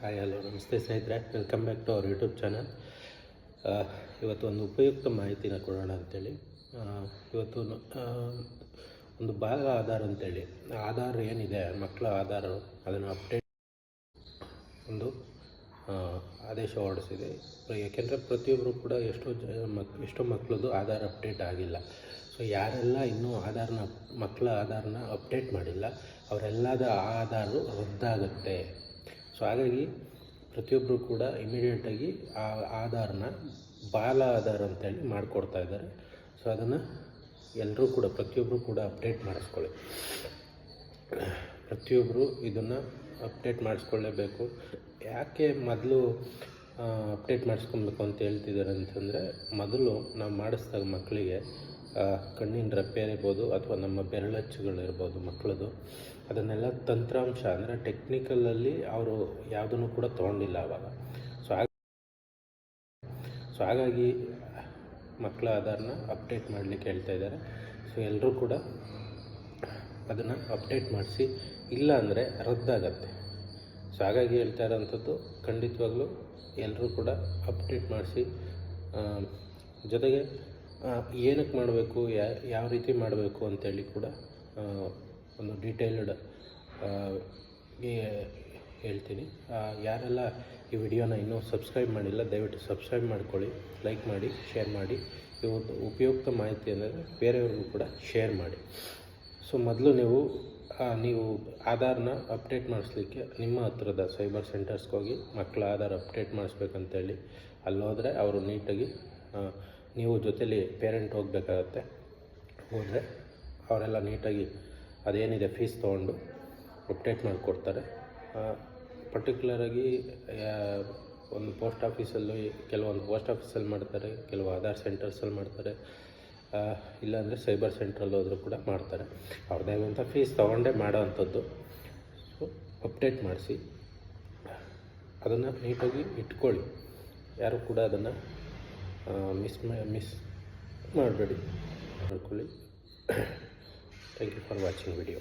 Hi hello ನಮಸ್ತೆ ಸ್ನೇಹಿತರೆ. Welcome back to our YouTube channel ಇವತ್ತು ಒಂದು ಉಪಯುಕ್ತ ಮಾಹಿತಿನ ಕೊಡೋಣ ಅಂತೇಳಿ. ಆ, ಇವತ್ತು ಒಂದು ಭಾಗ ಆಧಾರ್ ಅಂತೇಳಿ. ಆಧಾರ್ ಏನಿದೆ ಮಕ್ಕಳ ಆಧಾರ ಅದನ್ನು ಅಪ್ಡೇಟ್ ಒಂದು ಆದೇಶ ಹೊರಡಿಸಿದೆ. ಯಾಕೆಂದರೆ ಪ್ರತಿಯೊಬ್ಬರು ಕೂಡ ಎಷ್ಟೋ ಜ ಮಕ್ ಎಷ್ಟೋ ಮಕ್ಕಳದು ಆಧಾರ್ ಅಪ್ಡೇಟ್ ಆಗಿಲ್ಲ. ಸೊ ಯಾರೆಲ್ಲ ಇನ್ನೂ ಆಧಾರ್ನ ಮಕ್ಕಳ ಆಧಾರನ ಅಪ್ಡೇಟ್ ಮಾಡಿಲ್ಲ ಅವರೆಲ್ಲದ ಆಧಾರು ರದ್ದಾಗುತ್ತೆ. ಸೊ ಹಾಗಾಗಿ ಪ್ರತಿಯೊಬ್ಬರು ಕೂಡ ಇಮಿಡಿಯೇಟಾಗಿ ಆ ಆಧಾರನ ಬಾಲ ಆಧಾರ ಅಂತೇಳಿ ಮಾಡಿಕೊಡ್ತಾ ಇದ್ದಾರೆ. ಸೊ ಅದನ್ನು ಎಲ್ಲರೂ ಕೂಡ ಪ್ರತಿಯೊಬ್ಬರು ಕೂಡ ಅಪ್ಡೇಟ್ ಮಾಡಿಸ್ಕೊಳ್ಳಿ. ಪ್ರತಿಯೊಬ್ಬರು ಇದನ್ನು ಅಪ್ಡೇಟ್ ಮಾಡಿಸ್ಕೊಳ್ಳೇಬೇಕು. ಯಾಕೆ ಮೊದಲು ಅಪ್ಡೇಟ್ ಮಾಡಿಸ್ಕೊಬೇಕು ಅಂತ ಹೇಳ್ತಿದ್ದಾರೆ ಅಂತಂದರೆ, ಮೊದಲು ನಾವು ಮಾಡಿಸಿದಾಗ ಮಕ್ಕಳಿಗೆ ಕಣ್ಣಿನ ರೆಪ್ಪೆ ಇರ್ಬೋದು ಅಥವಾ ನಮ್ಮ ಬೆರಳಚ್ಚುಗಳಿರ್ಬೋದು ಮಕ್ಕಳದು. ಅದನ್ನೆಲ್ಲ ತಂತ್ರಾಂಶ ಅಂದರೆ ಟೆಕ್ನಿಕಲಲ್ಲಿ ಅವರು ಯಾವುದನ್ನು ಕೂಡ ತೊಗೊಂಡಿಲ್ಲ ಆವಾಗ ಸೊ ಹಾಗಾಗಿ ಸೊ ಹಾಗಾಗಿ ಮಕ್ಕಳ ಆಧಾರನ ಅಪ್ಡೇಟ್ ಮಾಡಲಿಕ್ಕೆ ಹೇಳ್ತಾ ಇದ್ದಾರೆ. ಸೊ ಎಲ್ಲರೂ ಕೂಡ ಅದನ್ನು ಅಪ್ಡೇಟ್ ಮಾಡಿಸಿ, ಇಲ್ಲ ಅಂದರೆ ರದ್ದಾಗತ್ತೆ. ಸೊ ಹಾಗಾಗಿ ಹೇಳ್ತಾ ಇರೋಂಥದ್ದು ಖಂಡಿತವಾಗ್ಲೂ ಎಲ್ಲರೂ ಕೂಡ ಅಪ್ಡೇಟ್ ಮಾಡಿಸಿ ಜೊತೆಗೆ ಏನಕ್ಕೆ ಮಾಡಬೇಕು ಯಾವ ರೀತಿ ಮಾಡಬೇಕು ಅಂತೇಳಿ ಕೂಡ ಒಂದು ಡೀಟೇಲ್ಡ್ ಹೇಳ್ತೀನಿ. ಯಾರೆಲ್ಲ ಈ ವಿಡಿಯೋನ ಇನ್ನೂ ಸಬ್ಸ್ಕ್ರೈಬ್ ಮಾಡಿಲ್ಲ, ದಯವಿಟ್ಟು ಸಬ್ಸ್ಕ್ರೈಬ್ ಮಾಡ್ಕೊಳ್ಳಿ ಲೈಕ್ ಮಾಡಿ ಶೇರ್ ಮಾಡಿ. ಇವತ್ತು ಉಪಯುಕ್ತ ಮಾಹಿತಿ ಅಂದರೆ ಬೇರೆಯವ್ರಿಗೂ ಕೂಡ ಶೇರ್ ಮಾಡಿ. ಸೊ ಮೊದಲು ನೀವು ನೀವು ಆಧಾರ್ನ ಅಪ್ಡೇಟ್ ಮಾಡಿಸ್ಲಿಕ್ಕೆ ನಿಮ್ಮ ಹತ್ರದ ಸೈಬರ್ ಸೆಂಟರ್ಸ್ಗೆ ಹೋಗಿ ಮಕ್ಕಳ ಆಧಾರ್ ಅಪ್ಡೇಟ್ ಮಾಡಿಸ್ಬೇಕಂತೇಳಿ. ಅಲ್ಲೋದ್ರೆ ಅವರು ನೀಟಾಗಿ ನೀವು ಜೊತೇಲಿ ಪೇರೆಂಟ್ ಹೋಗಬೇಕಾಗತ್ತೆ. ಹೋದರೆ ಅವರೆಲ್ಲ ನೀಟಾಗಿ ಅದೇನಿದೆ ಫೀಸ್ ತೊಗೊಂಡು ಅಪ್ಡೇಟ್ ಮಾಡಿಕೊಡ್ತಾರೆ. ಪರ್ಟಿಕ್ಯುಲರಾಗಿ ಒಂದು ಪೋಸ್ಟ್ ಆಫೀಸಲ್ಲಿ ಕೆಲವೊಂದು ಪೋಸ್ಟ್ ಆಫೀಸಲ್ಲಿ ಮಾಡ್ತಾರೆ, ಕೆಲವು ಆಧಾರ್ ಸೆಂಟರ್ಸಲ್ಲಿ ಮಾಡ್ತಾರೆ. ಇಲ್ಲಾಂದರೆ ಸೈಬರ್ ಸೆಂಟ್ರಲ್ಲಿ ಹೋದರೂ ಕೂಡ ಮಾಡ್ತಾರೆ. ಅವ್ರದ್ದೇ ಆದಂಥ ಫೀಸ್ ತೊಗೊಂಡೇ ಮಾಡೋ ಅಂಥದ್ದು. ಸೊ ಅಪ್ಡೇಟ್ ಮಾಡಿಸಿ. ಅದನ್ನು ನೀಟಾಗಿ ಇಟ್ಕೊಳ್ಳಿ. ಯಾರು ಕೂಡ ಅದನ್ನು ಮಿಸ್ ಮಿಸ್ ಮಾಡಬೇಡಿ ಮಾಡ್ಕೊಳ್ಳಿ thank you for watching video